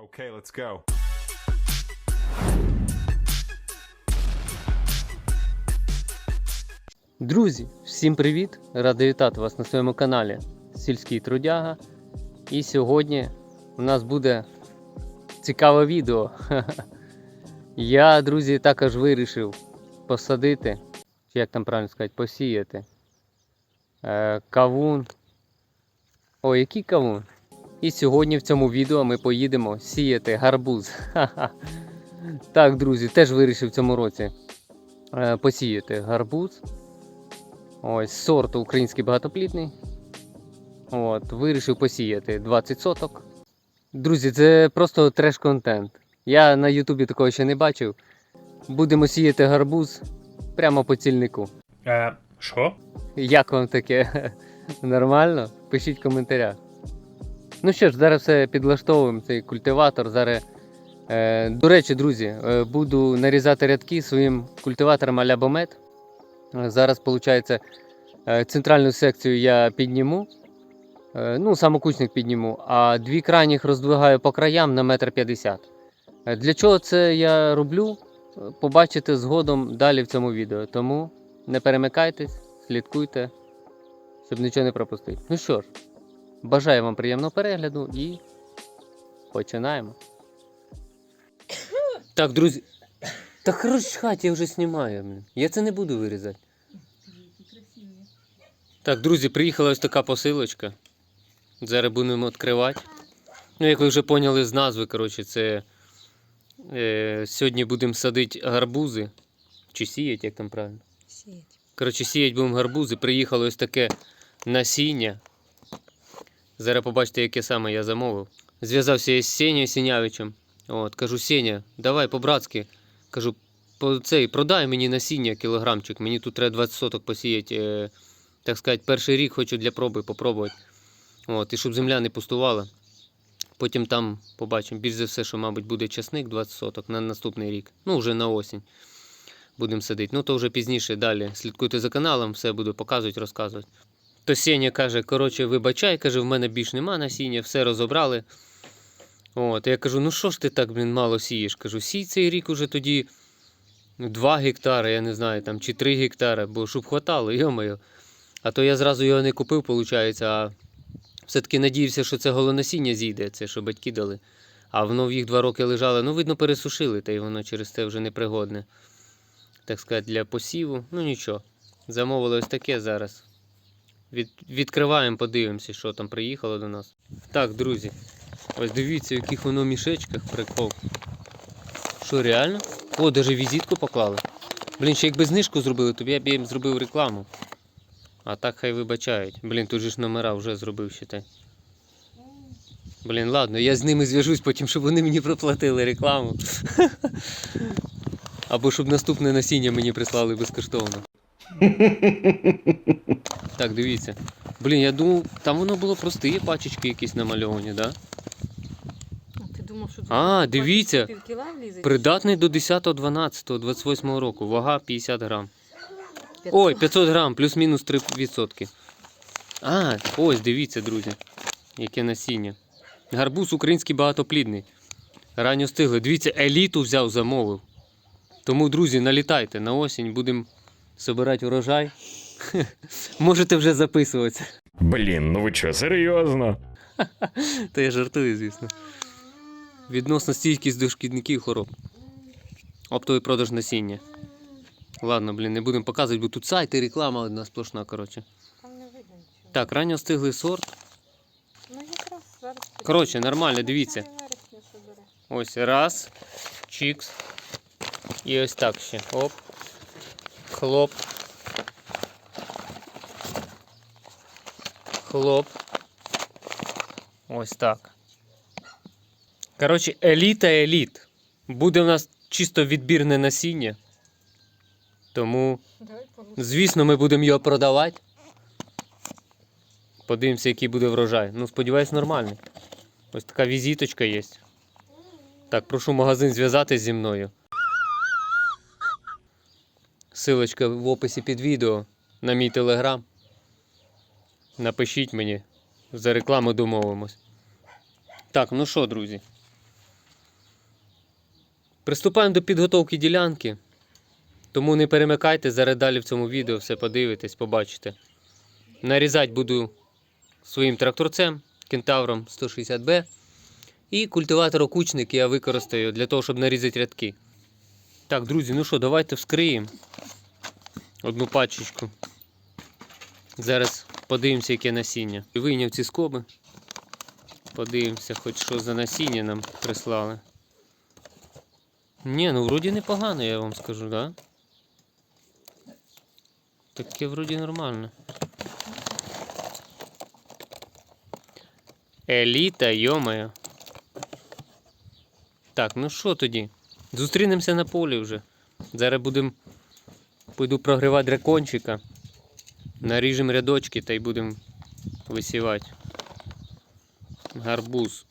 Okay, let's go. Друзі, всім привіт! Радий вітати вас на своєму каналі Сільський Трудяга. І сьогодні у нас буде цікаве відео. Я, друзі, також вирішив посадити, чи як там правильно сказати, посіяти е, кавун. О, який кавун? І сьогодні в цьому відео ми поїдемо сіяти гарбуз. Так, друзі, теж вирішив в цьому році е, посіяти гарбуз. Ось сорт український багатоплідний. От, вирішив посіяти 20 соток. Друзі, це просто треш-контент. Я на Ютубі такого ще не бачив. Будемо сіяти гарбуз прямо по цільнику. Е, що? Як вам таке? Нормально? Пишіть в коментарях. Ну що ж, зараз все підлаштовуємо цей культиватор. Зараз, е, до речі, друзі, е, буду нарізати рядки своїм культиватором а-ля Бомет. Е, Зараз, виходить, е, центральну секцію я підніму. е, Ну, самокучник підніму, а дві крайніх роздвигаю по краям на метр п'ятдесят. Е, Для чого це я роблю? Е, Побачите згодом далі в цьому відео. Тому не перемикайтесь, слідкуйте, щоб нічого не пропустити. Ну що ж, бажаю вам приємного перегляду і починаємо. Так, друзі. Та хорош хать, я вже знімаю. Я це не буду вирізати. Так, друзі, приїхала ось така посилочка. Зараз будемо відкривати. Ну, як ви вже поняли з назви, коротше, це е, сьогодні будемо садити гарбузи. Чи сіять, як там правильно? Сіять. Коротше, сіять будемо гарбузи. Приїхало ось таке насіння. Зараз побачите, яке саме я замовив. Зв'язався я з Сенєю Сінявичем. От, кажу, Сеня, давай по-братськи. Кажу, цей, продай мені насіння кілограмчик. Мені тут треба 20 соток посіяти. Е, так сказати, перший рік хочу для проби попробувати. От, і щоб земля не пустувала. Потім там побачимо. Більш за все, що, мабуть, буде часник 20 соток на наступний рік. Ну, вже на осінь будемо садити. Ну, то вже пізніше далі. Слідкуйте за каналом, все буду показувати, розказувати. То Сеня каже, коротше, вибачай, каже, в мене більш нема насіння, все розібрали. От, я кажу, ну що ж ти так, блін, мало сієш? Кажу, сій цей рік уже тоді ну, 2 гектари, я не знаю, там, чи 3 гектари, бо щоб хватало, йомаю. А то я зразу його не купив, виходить, а все-таки надіявся, що це голонасіння зійде, це що батьки дали. А воно в їх два роки лежало, ну, видно, пересушили, та й воно через це вже непригодне. Так сказати, для посіву. Ну нічого. Замовили ось таке зараз. Від, відкриваємо, подивимося, що там приїхало до нас. Так, друзі. Ось дивіться, в яких воно мішечках прикол. Що, реально? О, даже візитку поклали. Блін, ще якби знижку зробили, то я б їм зробив рекламу. А так хай вибачають. Блін, тут же ж номера вже зробив считай. Блін, ладно, я з ними зв'яжусь потім, щоб вони мені проплатили рекламу. Або щоб наступне насіння мені прислали безкоштовно. Так, дивіться. Блін, я думав, там воно було прості пачечки якісь намальовані, да? А ти думав, що А, дивіться. Пів кіла влізе? Придатний до 10.12.28 року. Вага 50 грам. 500. Ой, 500 грам, плюс-мінус 3%. А, ось, дивіться, друзі. Яке насіння. Гарбуз український багатоплідний. Ранньо стигли. Дивіться, еліту взяв, замовив. Тому, друзі, налітайте на осінь, будемо збирати урожай. Можете вже записуватися. Блін, ну ви що, серйозно? Та я жартую, звісно. Відносно стійкість до шкідників хвороб. Оптовий продаж насіння. Ладно, блін, не будемо показувати, бо тут сайт і реклама одна сплошна, коротше. Там не видно нічого. Так, ранньо стиглий сорт. Ну якраз зараз. Коротше, нормально, дивіться. Ось раз, чікс. І ось так ще. Оп. Хлоп. Хлоп. Ось так. Коротше, еліта еліт. Буде в нас чисто відбірне насіння. Тому, звісно, ми будемо його продавати. Подивимося, який буде врожай. Ну, сподіваюсь, нормальний. Ось така візиточка є. Так, прошу магазин зв'язатись зі мною. Силочка в описі під відео на мій телеграм. Напишіть мені, за рекламу домовимось. Так, ну що, друзі? Приступаємо до підготовки ділянки. Тому не перемикайте, зараз далі в цьому відео все подивитесь, побачите. Нарізати буду своїм тракторцем кентавром 160B. І культиватор окучник я використаю для того, щоб нарізати рядки. Так, друзі, ну що, давайте вскриємо одну пачечку. Зараз подивимося, яке насіння. Вийняв ці скоби. Подивимося, хоч що за насіння нам прислали. Ні, ну вроді непогано, я вам скажу, да? Таке вроді нормально. Еліта, йомаю. Так, ну що тоді? Зустрінемося на полі вже. Зараз будемо. Пойду прогрівати дракончика. Наріжемо рядочки та й будемо висівати. Гарбуз.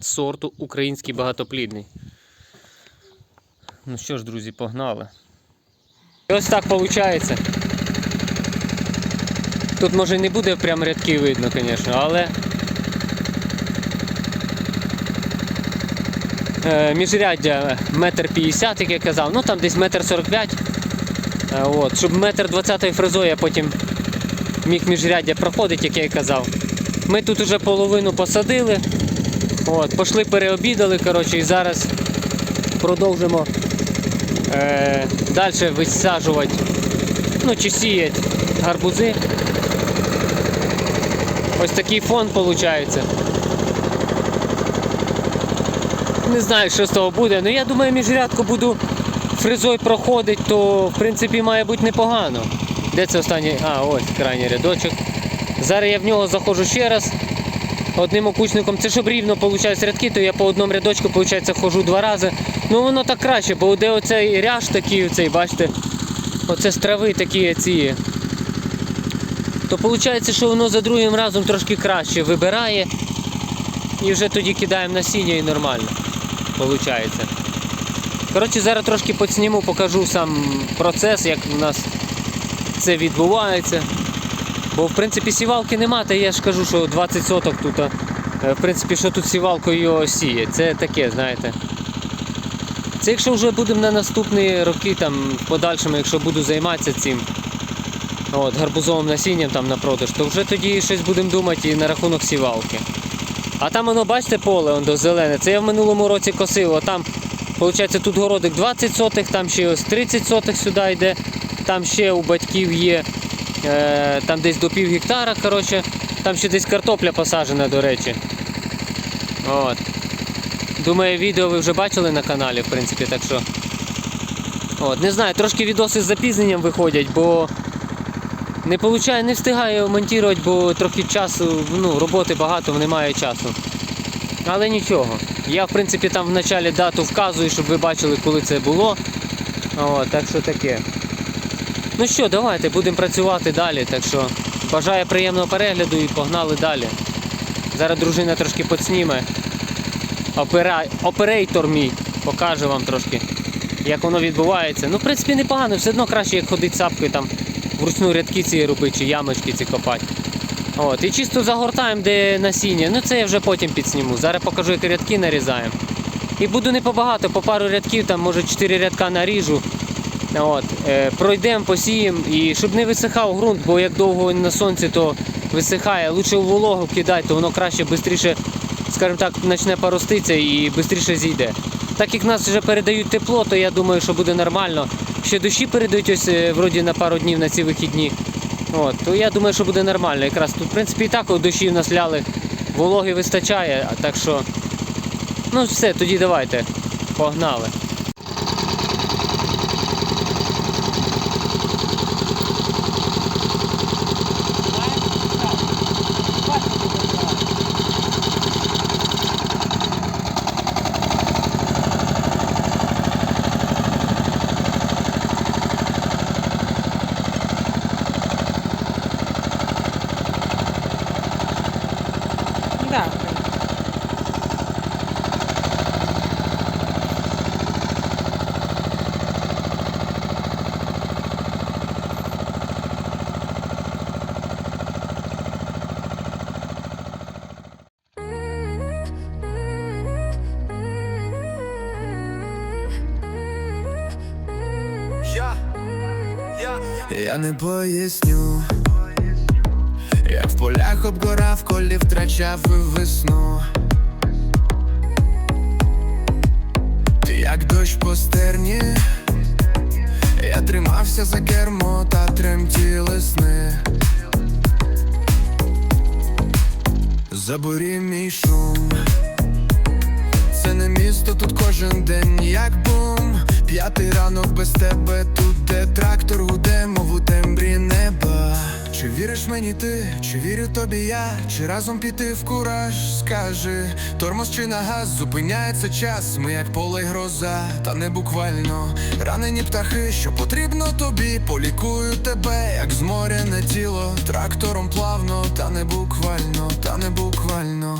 Сорту український багатоплідний. Ну що ж, друзі, погнали. І ось так виходить. Тут може не буде прям рядки видно, звісно, але. Міжряддя метр п'ятдесят, як я казав, ну там десь метр сорок п'ять. Е, щоб метр двадцятою фрезою я потім міг міжряддя проходити, як я і казав. Ми тут уже половину посадили. От, пішли переобідали, коротше, і зараз продовжимо е, далі висаджувати, ну чи сіяти гарбузи. Ось такий фон виходить. Не знаю, що з того буде, але я думаю, міжрядку буду фрезою проходити, то в принципі має бути непогано. Де це останній? А, ось крайній рядочок. Зараз я в нього заходжу ще раз. Одним окучником. Це щоб рівно виходить рядки, то я по одному рядочку виходить, ходжу два рази. Ну воно так краще, бо де оцей ряж такий, оцей, бачите, оце з трави такі ці. То виходить, що воно за другим разом трошки краще вибирає. І вже тоді кидаємо насіння і нормально. Виходить. Коротше, зараз трошки підсніму, покажу сам процес, як у нас це відбувається. Бо в принципі сівалки нема, та я ж кажу, що 20 соток тут. е, В принципі, що тут сівалкою сіє. Це таке, знаєте. Це якщо вже будемо на наступні роки, там, в подальшому, якщо буду займатися цим от, гарбузовим насінням там на продаж, то вже тоді щось будемо думати і на рахунок сівалки. А там воно, бачите, поле воно зелене. Це я в минулому році косив. Там, виходить, тут городик 20 сотих, там ще ось 30 сотих сюди йде. Там ще у батьків є е, там десь до пів гектара, коротше. Там ще десь картопля посаджена, до речі. От. Думаю, відео ви вже бачили на каналі, в принципі, так що. От, не знаю, трошки відоси з запізненням виходять, бо не получаю, не встигаю монтувати, бо трохи часу, ну, роботи багато, немає часу. Але нічого. Я в принципі там в началі дату вказую, щоб ви бачили, коли це було. О, так що таке. Ну що, давайте будемо працювати далі. Так що бажаю приємного перегляду і погнали далі. Зараз дружина трошки підсніме. Опера... Оперейтор мій покаже вам трошки, як воно відбувається. Ну, в принципі, непогано, все одно краще, як ходити сапкою там вручну рядки ці робити, чи ямочки ці копати. От, і чисто загортаємо, де насіння. Ну це я вже потім підсніму. Зараз покажу, як рядки нарізаємо. І буду не побагато, по пару рядків, там може 4 рядка наріжу. От, е, пройдемо, посіємо і щоб не висихав ґрунт, бо як довго на сонці, то висихає. Лучше у вологу кидати, то воно краще, швидше, скажімо так, почне пороститися і швидше зійде. Так як нас вже передають тепло, то я думаю, що буде нормально. Ще дощі передають ось е, вроді на пару днів на ці вихідні. От, то я думаю, що буде нормально. Якраз тут, в принципі, і так дощі в нас ляли, вологи вистачає, так що. Ну все, тоді давайте. Погнали. Я не поясню, як в полях обгорав, колі втрачав весну. Ти як дощ по стерні, я тримався за кермо та тремтіли сни. Заборів мій шум. Це не місто, тут кожен день як бум. П'ятий ранок без тебе тут, де трактор гуде, мов у тембрі неба. Чи віриш мені ти, чи вірю тобі я, чи разом піти в кураж, скажи, тормоз чи на газ, зупиняється час, ми як поле й гроза, та не буквально ранені птахи, що потрібно тобі, полікую тебе, як зморене тіло, трактором плавно, та не буквально, та не буквально.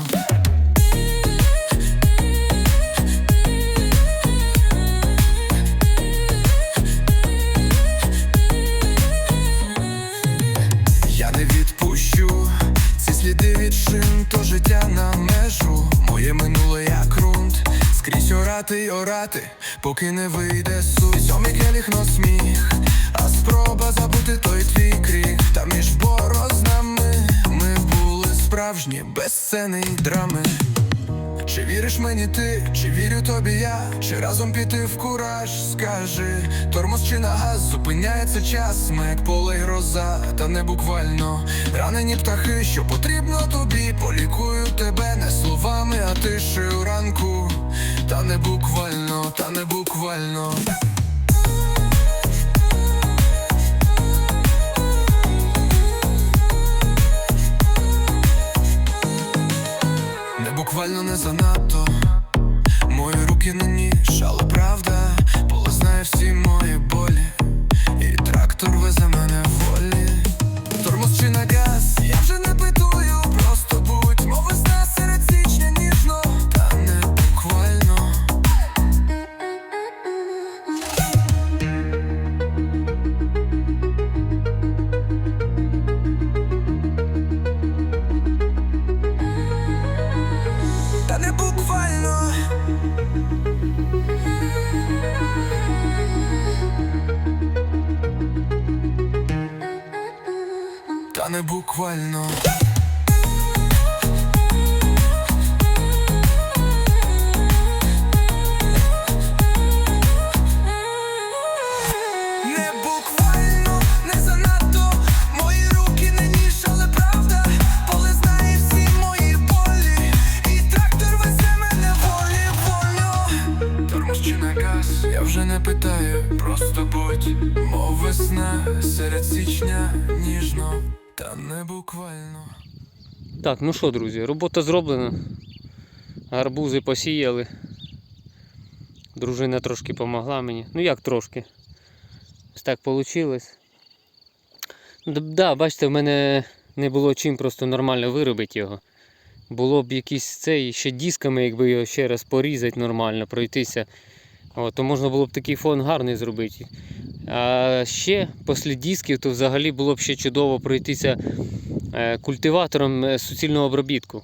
То життя на межу. Моє минуле як ґрунт, скрізь орати й орати, поки не вийде суть. Сьомий келіх но сміх, а спроба забути той твій крик. Та між борознами ми були справжні, без сцени й драми. Чи віриш мені ти, чи вірю тобі я, чи разом піти в кураж, скажи, тормоз чи на газ, зупиняється час, ми як поле й гроза, та не буквально. Ранені птахи, що потрібно тобі, полікую тебе не словами, а тишею ранку, та не буквально, та не буквально. Не буквально не занадто. Мої руки на ніж, але правда. Поле знає буквально Так, ну що, друзі, робота зроблена. Гарбузи посіяли. Дружина трошки допомогла мені. Ну як трошки. Ось так вийшло. Так, да, бачите, в мене не було чим просто нормально виробити його. Було б якийсь цей ще дисками, якби його ще раз порізати нормально, пройтися. О, то можна було б такий фон гарний зробити. А ще після дисків, то взагалі було б ще чудово пройтися культиватором е, суцільного обробітку.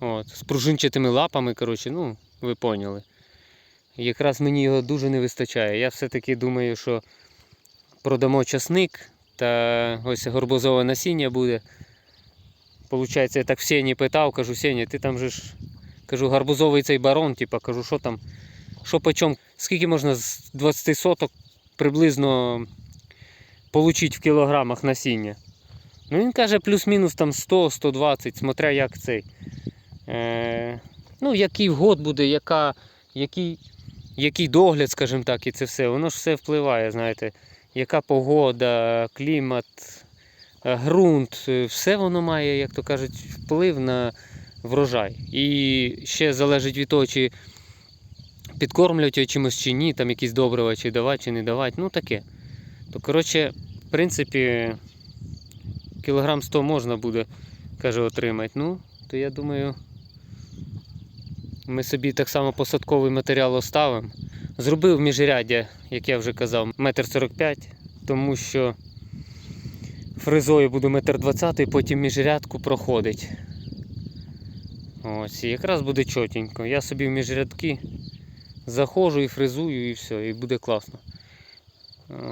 От, з пружинчатими лапами, коротше, ну, ви поняли. Якраз мені його дуже не вистачає. Я все-таки думаю, що продамо часник та ось горбузове насіння буде. Получається, я так в Сені питав, кажу, Сеня, ти там же ж кажу, гарбузовий цей барон, типа, кажу, що там, що по скільки можна з 20 соток приблизно получити в кілограмах насіння. Ну він каже, плюс-мінус там 100-120, смотря як цей. Е, ну, який год буде, яка, який, який догляд, скажімо так, і це все. Воно ж все впливає, знаєте, яка погода, клімат, е, ґрунт, е, все воно має, як то кажуть, вплив на врожай. І ще залежить від того, чи підкормлювати його чимось чи ні, там якісь добрива, чи давати, чи не давати, ну таке. То, коротше, в принципі, кілограм 100 можна буде, каже, отримати. Ну, то я думаю, ми собі так само посадковий матеріал оставимо. Зробив міжряддя, як я вже казав, метр 45, тому що фрезою буду метр 20, потім міжрядку проходить. Ось, і якраз буде чотенько. Я собі в міжрядки заходжу і фрезую, і все, і буде класно.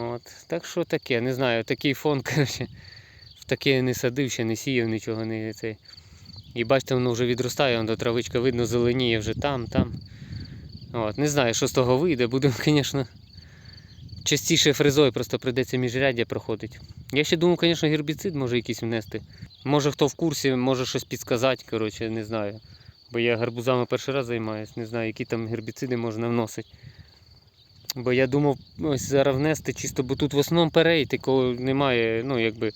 От. Так що таке, не знаю, такий фон, коротше, таке не садив, ще не сіяв, нічого не цей. І бачите, воно вже відростає, воно травичка видно зеленіє вже там, там. От. Не знаю, що з того вийде, будемо, звісно, частіше фрезою, просто прийдеться міжряддя проходить. Я ще думаю, звісно, гербіцид може якийсь внести. Може хто в курсі, може щось підсказати, коротше, не знаю. Бо я гарбузами перший раз займаюся, не знаю, які там гербіциди можна вносити. Бо я думав ось зараз внести чисто, бо тут в основному перей такого немає, ну якби.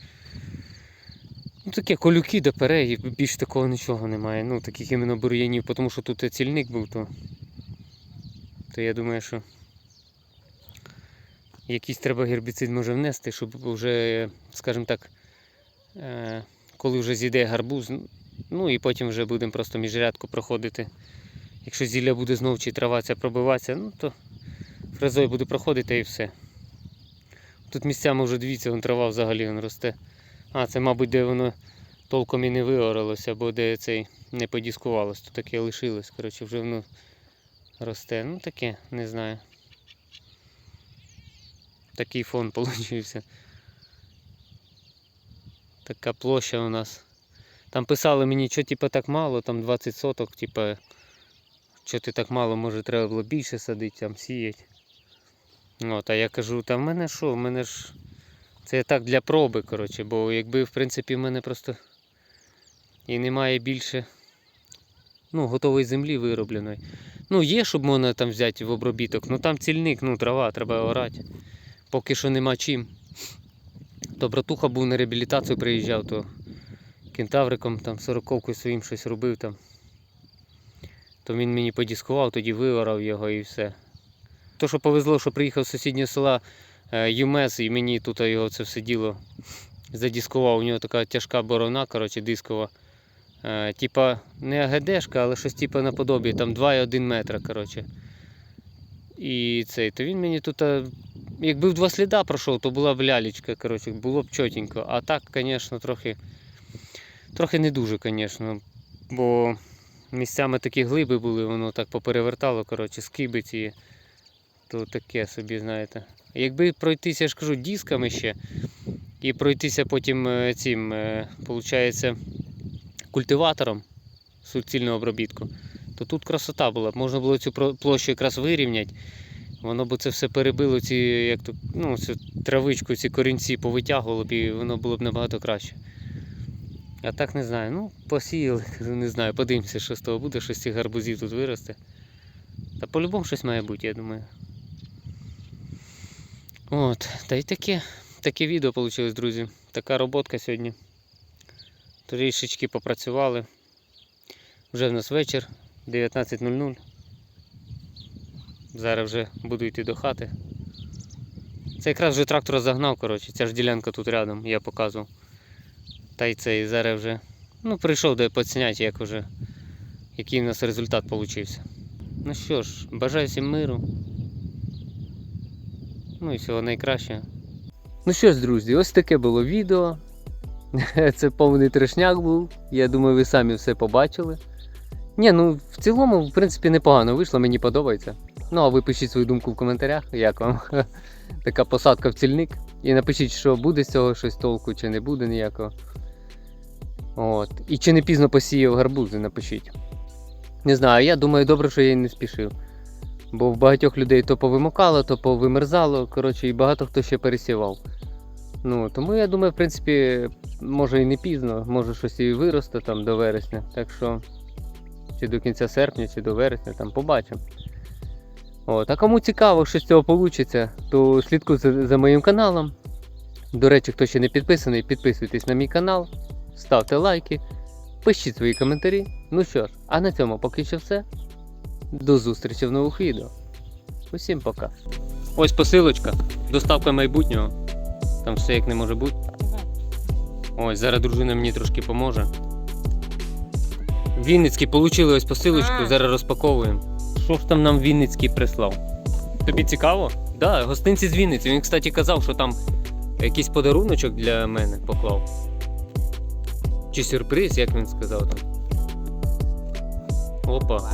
Ну таке колюки до перей, більш такого нічого немає. Ну, таких іменно бур'янів, тому що тут цільник був, то. То я думаю, що якийсь треба гербіцид може внести, щоб вже, скажімо так, е, коли вже зійде гарбуз, ну і потім вже будемо просто міжрядку проходити. Якщо зілля буде знов чи трава ця пробиватися, ну то фрезою буду проходити і все. Тут місцями вже дивіться, вон трава взагалі вон росте. А, це, мабуть, де воно толком і не виоралося, або де цей не подіскувалось, то таке лишилось. Коротше, вже воно росте. Ну таке, не знаю. Такий фон получився. Така площа у нас. Там писали мені, що типу так мало, там 20 соток, типу, що ти так мало, може треба було більше садити, там сіяти. От, а я кажу, та в мене що, в мене ж це так для проби, коротше, бо якби в принципі в мене просто і немає більше ну, готової землі виробленої. Ну, є, щоб можна там взяти в обробіток, ну там цільник, ну трава, треба орати. Поки що нема чим. То братуха був на реабілітацію приїжджав, то кентавриком там сороковкою своїм щось робив там. То він мені подіскував, тоді виорав його і все. То, що повезло, що приїхав з сусіднього села ЮМЕС і мені тут його це все діло задіскував. У нього така тяжка борона, коротше, дискова. Е, типа не АГДшка, але щось типа наподобі, там 2,1 метра, коротше. І цей, то він мені тут, е, якби в два сліда пройшов, то була б лялечка, коротше, було б чотенько. А так, звісно, трохи, трохи не дуже, звісно. Бо місцями такі глиби були, воно так поперевертало, коротше, скиби ці, то таке собі, знаєте. Якби пройтися, я ж кажу, дисками ще, і пройтися потім е, цим, е, получається, культиватором суцільного обробітку, то тут красота була. Можна було цю площу якраз вирівняти. Воно б це все перебило, ці, як то, ну, цю травичку, ці корінці повитягувало б і воно було б набагато краще. А так не знаю. Ну, посіяли, не знаю, подивимося, що з того буде, що з цих гарбузів тут виросте. Та по-любому щось має бути, я думаю. От, та й таке, таке відео вийшло, друзі. Така роботка сьогодні. Трішечки попрацювали. Вже в нас вечір, 19.00. Зараз вже буду йти до хати. Це якраз вже трактор загнав, коротше, ця ж ділянка тут рядом, я показував. Та й цей зараз вже. Ну, прийшов де поцінять, як вже, який у нас результат получився. Ну що ж, бажаю всім миру. Ну і всього найкращого. Ну що ж, друзі, ось таке було відео. Це повний трешняк був. Я думаю, ви самі все побачили. Ні, ну в цілому, в принципі, непогано вийшло, мені подобається. Ну, а ви пишіть свою думку в коментарях, як вам така посадка в цільник. І напишіть, що буде з цього щось толку, чи не буде ніякого. От. І чи не пізно посіяв гарбузи, напишіть. Не знаю, я думаю, добре, що я і не спішив. Бо в багатьох людей то повимокало, то повимерзало, коротше, і багато хто ще пересівав. Ну, тому я думаю, в принципі, може і не пізно, може щось і виросте там до вересня. Так що, чи до кінця серпня, чи до вересня, там побачимо. От, а кому цікаво, що з цього вийде, то слідкуйте за моїм каналом. До речі, хто ще не підписаний, підписуйтесь на мій канал, ставте лайки, пишіть свої коментарі. Ну що ж, а на цьому поки що все. До зустрічі в нових відео. Усім пока. Ось посилочка, доставка майбутнього. Там все як не може бути. Ось, зараз дружина мені трошки поможе. Вінницький получили ось посилочку, зараз розпаковуємо. Що ж там нам Вінницький прислав? Тобі цікаво? Так, да, гостинці з Вінниці. Він, кстати, казав, що там якийсь подаруночок для мене поклав. Чи сюрприз, як він сказав там. Опа.